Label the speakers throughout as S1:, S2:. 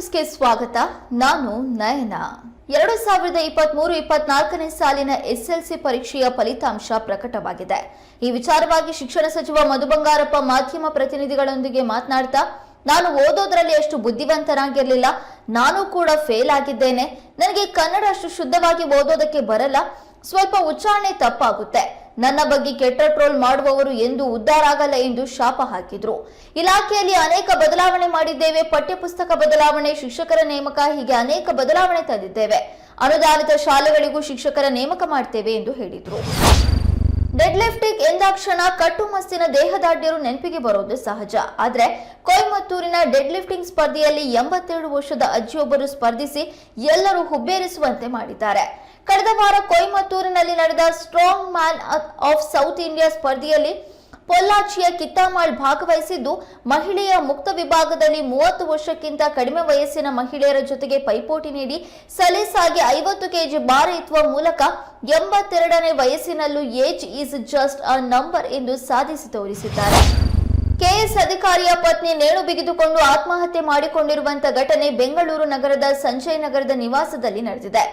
S1: ನ್ಯೂಸ್ಗೆ ಸ್ವಾಗತ. ನಾನು ನಯನ. ಎರಡು ಸಾವಿರದ ಇಪ್ಪತ್ತ್ ಮೂರು ಇಪ್ಪತ್ನಾಲ್ಕನೇ ಸಾಲಿನ ಎಸ್ಎಲ್ಸಿ ಪರೀಕ್ಷೆಯ ಫಲಿತಾಂಶ ಪ್ರಕಟವಾಗಿದೆ. ಈ ವಿಚಾರವಾಗಿ ಶಿಕ್ಷಣ ಸಚಿವ ಮಧು ಬಂಗಾರಪ್ಪ ಮಾಧ್ಯಮ ಪ್ರತಿನಿಧಿಗಳೊಂದಿಗೆ ಮಾತನಾಡ್ತಾ, ನಾನು ಓದೋದ್ರಲ್ಲಿ ಅಷ್ಟು ಬುದ್ಧಿವಂತನಾಗಿರಲಿಲ್ಲ ನಾನು ಕೂಡ ಫೇಲ್ ಆಗಿದ್ದೇನೆ. ನನಗೆ ಕನ್ನಡ ಅಷ್ಟು ಶುದ್ಧವಾಗಿ ಓದೋದಕ್ಕೆ ಬರಲ್ಲ. ಸ್ವಲ್ಪ ಉಚ್ಚಾರಣೆ ತಪ್ಪಾಗುತ್ತೆ. ನನ್ನ ಬಗ್ಗೆ ಕೆಟ್ಟ ಟ್ರೋಲ್ ಮಾಡುವವರು ಎಂದು ಉದ್ಧಾರ ಆಗಲ್ಲ ಎಂದು ಶಾಪ ಹಾಕಿದ್ರು. ಇಲಾಖೆಯಲ್ಲಿ ಅನೇಕ ಬದಲಾವಣೆ ಮಾಡಿದ್ದೇವೆ. ಪಠ್ಯಪುಸ್ತಕ ಬದಲಾವಣೆ ಶಿಕ್ಷಕರ ನೇಮಕ, ಹೀಗೆ ಅನೇಕ ಬದಲಾವಣೆ ತಂದಿದ್ದೇವೆ. ಅನುದಾನಿತ ಶಾಲೆಗಳಿಗೂ ಶಿಕ್ಷಕರ ನೇಮಕ ಮಾಡ್ತೇವೆ ಎಂದು ಹೇಳಿದ್ರು. ಡೆಡ್ ಲಿಫ್ಟಿಂಗ್ ಎಂದಾಕ್ಷಣ ಕಟ್ಟುಮಸ್ತಿನ ದೇಹದಾಢ್ಯರು ನೆನಪಿಗೆ ಬರೋದು ಸಹಜ. ಆದರೆ ಕೊಯಮತ್ತೂರಿನ ಡೆಡ್ ಲಿಫ್ಟಿಂಗ್ ಸ್ಪರ್ಧೆಯಲ್ಲಿ ಎಂಬತ್ತೆರಡು ವರ್ಷದ ಅಜ್ಜಿಯೊಬ್ಬರು ಸ್ಪರ್ಧಿಸಿ ಎಲ್ಲರೂ ಹುಬ್ಬೇರಿಸುವಂತೆ ಮಾಡಿದ್ದಾರೆ. ಕಳೆದ ವಾರ ಕೊಯಮತ್ತೂರಿನಲ್ಲಿ ನಡೆದ strong man of south India ಸ್ಪರ್ಧೆಯಲ್ಲಿ ಪೊಲ್ಲಾಚಿಯ ಕಿತ್ತಾಮಾಳ್ ಭಾಗವಹಿಸಿದ್ದು, ಮಹಿಳೆಯ ಮುಕ್ತ ವಿಭಾಗದಲ್ಲಿ ಮೂವತ್ತು ವರ್ಷಕ್ಕಿಂತ ಕಡಿಮೆ ವಯಸ್ಸಿನ ಮಹಿಳೆಯರ ಜೊತೆಗೆ ಪೈಪೋಟಿ ನೀಡಿ, ಸಲೀಸಾಗಿ ಐವತ್ತು ಕೆಜಿ ಬಾರ್ ಎತ್ತುವ ಮೂಲಕ ಎಂಬತ್ತೆರಡನೇ ವಯಸ್ಸಿನಲ್ಲೂ age is just a number ಎಂದು ಸಾಧಿಸಿ ತೋರಿಸಿದ್ದಾರೆ. ಕೆಎಸ್ ಅಧಿಕಾರಿಯ ಪತ್ನಿ ನೇಣು ಬಿಗಿದುಕೊಂಡು ಆತ್ಮಹತ್ಯೆ ಮಾಡಿಕೊಂಡಿರುವಂತಹ ಘಟನೆ ಬೆಂಗಳೂರು ನಗರದ ಸಂಜಯ್ ನಗರದ ನಿವಾಸದಲ್ಲಿ ನಡೆದಿದೆ.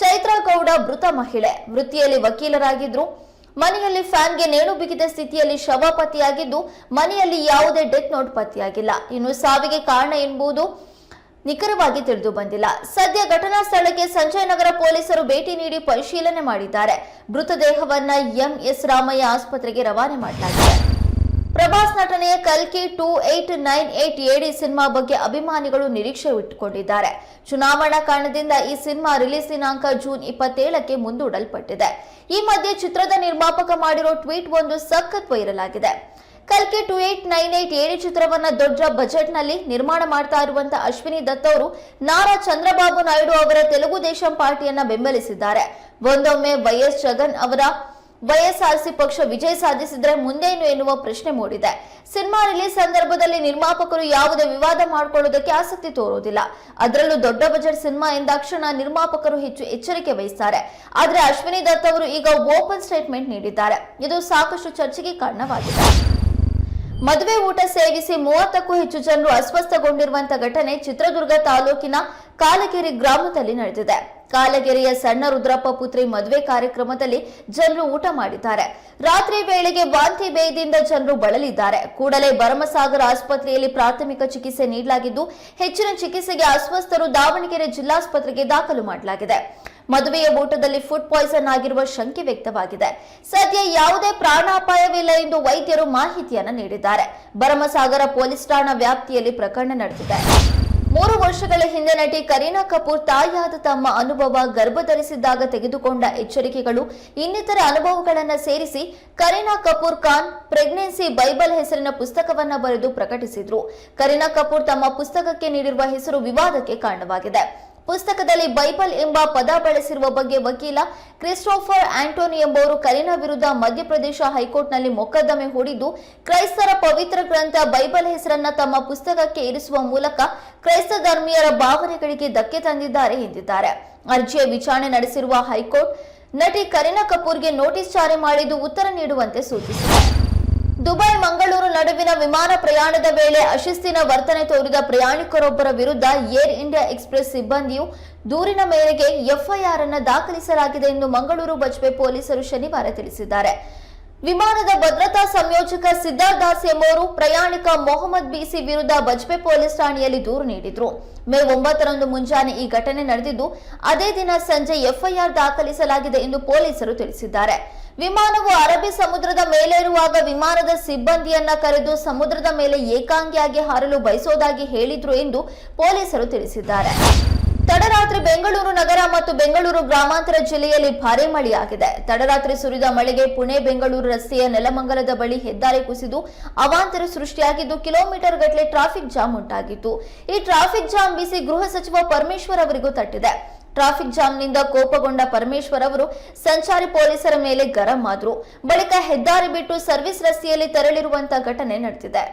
S1: ಚೈತ್ರಾ ಗೌಡ ಮೃತ ಮಹಿಳೆ. ವೃತ್ತಿಯಲ್ಲಿ ವಕೀಲರಾಗಿದ್ರು. ಮನೆಯಲ್ಲಿ ಫ್ಯಾನ್ಗೆ ನೇಣು ಬಿಗಿದ ಸ್ಥಿತಿಯಲ್ಲಿ ಶವ ಪತ್ತೆಯಾಗಿದ್ದು, ಮನೆಯಲ್ಲಿ ಯಾವುದೇ ಡೆತ್ ನೋಟ್ ಪತ್ತೆಯಾಗಿಲ್ಲ. ಇನ್ನು ಸಾವಿಗೆ ಕಾರಣ ಎಂಬುದು ನಿಖರವಾಗಿ ತಿಳಿದು ಬಂದಿಲ್ಲ. ಸದ್ಯ ಘಟನಾ ಸ್ಥಳಕ್ಕೆ ಸಂಜಯ್ ನಗರ ಪೊಲೀಸರು ಭೇಟಿ ನೀಡಿ ಪರಿಶೀಲನೆ ಮಾಡಿದ್ದಾರೆ. ಮೃತದೇಹವನ್ನ ಎಂಎಸ್ ರಾಮಯ್ಯ ಆಸ್ಪತ್ರೆಗೆ ರವಾನೆ ಮಾಡಲಾಗಿದೆ. ಪ್ರಭಾಸ್ ನಟನೆಯ ಕಲ್ಕಿ two eight nine eight AD cinema ಬಗ್ಗೆ ಅಭಿಮಾನಿಗಳು ನಿರೀಕ್ಷೆ ಇಟ್ಟುಕೊಂಡಿದ್ದಾರೆ. ಚುನಾವಣಾ ಕಾರಣದಿಂದ ಈ ಸಿನಿಮಾ ರಿಲೀಸ್ ದಿನಾಂಕ ಜೂನ್ ಇಪ್ಪತ್ತೇಳಕ್ಕೆ ಮುಂದೂಡಲ್ಪಟ್ಟಿದೆ. ಈ ಮಧ್ಯೆ ಚಿತ್ರದ ನಿರ್ಮಾಪಕ ಮಾಡಿರೋ ಟ್ವೀಟ್ ಒಂದು ಸಖತ್ ವೈರಲ್ ಆಗಿದೆ ಕಲ್ಕಿ ಟು ಏಟ್ ನೈನ್ ಏಟ್ ಏಡಿ ಚಿತ್ರವನ್ನ ದೊಡ್ಡ ಬಜೆಟ್ನಲ್ಲಿ ನಿರ್ಮಾಣ ಮಾಡ್ತಾ ಇರುವಂತಹ ಅಶ್ವಿನಿ ದತ್ ಅವರು ನಾರಾ ಚಂದ್ರಬಾಬು ನಾಯ್ಡು ಅವರ ತೆಲುಗು ದೇಶಂ ಪಾರ್ಟಿಯನ್ನ ಬೆಂಬಲಿಸಿದ್ದಾರೆ. ಒಂದೊಮ್ಮೆ ವೈಎಸ್ ಜಗನ್ ಅವರ ವೈಎಸ್ಆರ್ಸಿ ಪಕ್ಷ ವಿಜಯ ಸಾಧಿಸಿದ್ರೆ ಮುಂದೇನು ಎನ್ನುವ ಪ್ರಶ್ನೆ ಮೂಡಿದೆ. ಸಿನಿಮಾ ರಿಲೀಸ್ ಸಂದರ್ಭದಲ್ಲಿ ನಿರ್ಮಾಪಕರು ಯಾವುದೇ ವಿವಾದ ಮಾಡಿಕೊಳ್ಳುವುದಕ್ಕೆ ಆಸಕ್ತಿ ತೋರುವುದಿಲ್ಲ. ಅದರಲ್ಲೂ ದೊಡ್ಡ ಬಜೆಟ್ ಸಿನಿಮಾ ಎಂದಾಕ್ಷಣ ನಿರ್ಮಾಪಕರು ಹೆಚ್ಚು ಎಚ್ಚರಿಕೆ ವಹಿಸ್ತಾರೆ. ಆದರೆ ಅಶ್ವಿನಿ ದತ್ ಅವರು ಈಗ ಓಪನ್ ಸ್ಟೇಟ್ಮೆಂಟ್ ನೀಡಿದ್ದಾರೆ. ಇದು ಸಾಕಷ್ಟು ಚರ್ಚೆಗೆ ಕಾರಣವಾಗಿದೆ. ಮದುವೆ ಊಟ ಸೇವಿಸಿ ಮೂವತ್ತಕ್ಕೂ ಹೆಚ್ಚು ಜನರು ಅಸ್ವಸ್ಥಗೊಂಡಿರುವಂತಹ ಘಟನೆ ಚಿತ್ರದುರ್ಗ ತಾಲೂಕಿನ ಕಾಲಗೆರೆ ಗ್ರಾಮದಲ್ಲಿ ನಡೆದಿದೆ. ಕಾಲಗೆರೆಯ ಸಣ್ಣ ರುದ್ರಪ್ಪ ಪುತ್ರಿ ಮದುವೆ ಕಾರ್ಯಕ್ರಮದಲ್ಲಿ ಜನರು ಊಟ ಮಾಡಿದ್ದಾರೆ. ರಾತ್ರಿ ವೇಳೆಗೆ ವಾಂತಿ ಬೇಯದಿಂದ ಜನರು ಬಳಲಿದ್ದಾರೆ. ಕೂಡಲೇ ಭರಮಸಾಗರ ಆಸ್ಪತ್ರೆಯಲ್ಲಿ ಪ್ರಾಥಮಿಕ ಚಿಕಿತ್ಸೆ ನೀಡಲಾಗಿದ್ದು, ಹೆಚ್ಚಿನ ಚಿಕಿತ್ಸೆಗೆ ಅಸ್ವಸ್ಥರು ದಾವಣಗೆರೆ ಜಿಲ್ಲಾಸ್ಪತ್ರೆಗೆ ದಾಖಲು ಮಾಡಲಾಗಿದೆ. ಮದುವೆಯ ಊಟದಲ್ಲಿ ಫುಡ್ ಪಾಯ್ಸನ್ ಆಗಿರುವ ಶಂಕೆ ವ್ಯಕ್ತವಾಗಿದೆ. ಸದ್ಯ ಯಾವುದೇ ಪ್ರಾಣಾಪಾಯವಿಲ್ಲ ಎಂದು ವೈದ್ಯರು ಮಾಹಿತಿಯನ್ನು ನೀಡಿದ್ದಾರೆ. ಭರಮಸಾಗರ ಪೊಲೀಸ್ ಠಾಣಾ ವ್ಯಾಪ್ತಿಯಲ್ಲಿ ಪ್ರಕರಣ ನಡೆದಿದೆ. ಮೂರು ವರ್ಷಗಳ ಹಿಂದೆ ನಟಿ ಕರೀನಾ ಕಪೂರ್ ತಾಯಿಯಾದ ತಮ್ಮ ಅನುಭವ ಗರ್ಭಧರಿಸಿದ್ದಾಗ ತೆಗೆದುಕೊಂಡ ಎಚ್ಚರಿಕೆಗಳು ಇನ್ನಿತರ ಅನುಭವಗಳನ್ನು ಸೇರಿಸಿ ಕರೀನಾ ಕಪೂರ್ ಖಾನ್ ಪ್ರೆಗ್ನೆನ್ಸಿ ಬೈಬಲ್ ಹೆಸರಿನ ಪುಸ್ತಕವನ್ನ ಬರೆದು ಪ್ರಕಟಿಸಿದ್ರು. ಕರೀನಾ ಕಪೂರ್ ತಮ್ಮ ಪುಸ್ತಕಕ್ಕೆ ನೀಡಿರುವ ಹೆಸರು ವಿವಾದಕ್ಕೆ ಕಾರಣವಾಗಿದೆ. ಪುಸ್ತಕದಲ್ಲಿ ಬೈಬಲ್ ಎಂಬ ಪದ ಬಳಸಿರುವ ಬಗ್ಗೆ ವಕೀಲ ಕ್ರಿಸ್ಟೋಫರ್ ಆಂಟೋನಿ ಎಂಬುವರು ಕರೀನಾ ವಿರುದ್ಧ ಮಧ್ಯಪ್ರದೇಶ ಹೈಕೋರ್ಟ್ನಲ್ಲಿ ಮೊಕದ್ದಮೆ ಹೂಡಿದ್ದು, ಕ್ರೈಸ್ತರ ಪವಿತ್ರ ಗ್ರಂಥ ಬೈಬಲ್ ಹೆಸರನ್ನ ತಮ್ಮ ಪುಸ್ತಕಕ್ಕೆ ಇರಿಸುವ ಮೂಲಕ ಕ್ರೈಸ್ತ ಧರ್ಮೀಯರ ಭಾವನೆಗಳಿಗೆ ಧಕ್ಕೆ ತಂದಿದ್ದಾರೆ ಎಂದಿದ್ದಾರೆ. ಅರ್ಜಿಯ ವಿಚಾರಣೆ ನಡೆಸಿರುವ ಹೈಕೋರ್ಟ್ ನಟಿ ಕರೀನಾ ಕಪೂರ್ಗೆ ನೋಟಿಸ್ ಜಾರಿ ಮಾಡಿದ್ದು ಉತ್ತರ ನೀಡುವಂತೆ ಸೂಚಿಸಿದೆ. ದುಬೈ, ಮಂಗಳೂರು ನಡುವಿನ ವಿಮಾನ ಪ್ರಯಾಣದ ವೇಳೆ ಅಶಿಸ್ತಿನ ವರ್ತನೆ ತೋರಿದ ಪ್ರಯಾಣಿಕರೊಬ್ಬರ ವಿರುದ್ಧ ಏರ್ ಇಂಡಿಯಾ ಎಕ್ಸ್ಪ್ರೆಸ್ ಸಿಬ್ಬಂದಿಯು ದೂರಿನ ಮೇರೆಗೆ ಎಫ್ಐಆರ್ ಅನ್ನು ದಾಖಲಿಸಲಾಗಿದೆ ಎಂದು ಮಂಗಳೂರು ಬಜ್ಪೆ ಪೊಲೀಸರು ಶನಿವಾರ ತಿಳಿಸಿದ್ದಾರೆ. ವಿಮಾನದ ಭದ್ರತಾ ಸಂಯೋಜಕ ಸಿದ್ಧಾರ್ಥ್ ದಾಸ್ ಎಂಬುವರು ಪ್ರಯಾಣಿಕ ಮೊಹಮ್ಮದ್ ಬಿಸಿ ವಿರುದ್ಧ ಬಜ್ಪೆ ಪೊಲೀಸ್ ಠಾಣೆಯಲ್ಲಿ ದೂರು ನೀಡಿದ್ರು. ಮೇ ಒಂಬತ್ತರಂದು ಮುಂಜಾನೆ ಈ ಘಟನೆ ನಡೆದಿದ್ದು, ಅದೇ ದಿನ ಸಂಜೆ ಎಫ್ಐಆರ್ ದಾಖಲಿಸಲಾಗಿದೆ ಎಂದು ಪೊಲೀಸರು ತಿಳಿಸಿದ್ದಾರೆ. ವಿಮಾನವು ಅರಬ್ಬಿ ಸಮುದ್ರದ ಮೇಲೇರುವಾಗ ವಿಮಾನದ ಸಿಬ್ಬಂದಿಯನ್ನ ಕರೆದು ಸಮುದ್ರದ ಮೇಲೆ ಏಕಾಂಗಿಯಾಗಿ ಹಾರಲು ಬಯಸೋದಾಗಿ ಹೇಳಿದ್ರು ಎಂದು ಪೊಲೀಸರು ತಿಳಿಸಿದ್ದಾರೆ. ತಡರಾತ್ರಿ ಬೆಂಗಳೂರು ನಗರ ಮತ್ತು ಬೆಂಗಳೂರು ಗ್ರಾಮಾಂತರ ಜಿಲ್ಲೆಯಲ್ಲಿ ಭಾರೀ ಮಳೆಯಾಗಿದೆ. ತಡರಾತ್ರಿ ಸುರಿದ ಮಳೆಗೆ ಪುಣೆ, ಬೆಂಗಳೂರು ರಸ್ತೆಯ ನೆಲಮಂಗಲದ ಬಳಿ ಹೆದ್ದಾರಿ ಕುಸಿದು ಅವಾಂತರ ಸೃಷ್ಟಿಯಾಗಿದ್ದು ಕಿಲೋಮೀಟರ್ ಗಟ್ಟಲೆ ಟ್ರಾಫಿಕ್ ಜಾಮ್ ಉಂಟಾಗಿತ್ತು. ಈ ಟ್ರಾಫಿಕ್ ಜಾಮ್ ಬಿಸಿ ಗೃಹ ಸಚಿವ ಪರಮೇಶ್ವರ್ ಅವರಿಗೂ ತಟ್ಟಿದೆ. ಟ್ರಾಫಿಕ್ ಜಾಮ್ನಿಂದ ಕೋಪಗೊಂಡ ಪರಮೇಶ್ವರ್ ಅವರು ಸಂಚಾರಿ ಪೊಲೀಸರ ಮೇಲೆ ಗರಂ ಆದ್ರು. ಬಳಿಕ ಹೆದ್ದಾರಿ ಬಿಟ್ಟು ಸರ್ವಿಸ್ ರಸ್ತೆಯಲ್ಲಿ ತೆರಳಿರುವಂತಹ ಘಟನೆ ನಡೆದಿದೆ.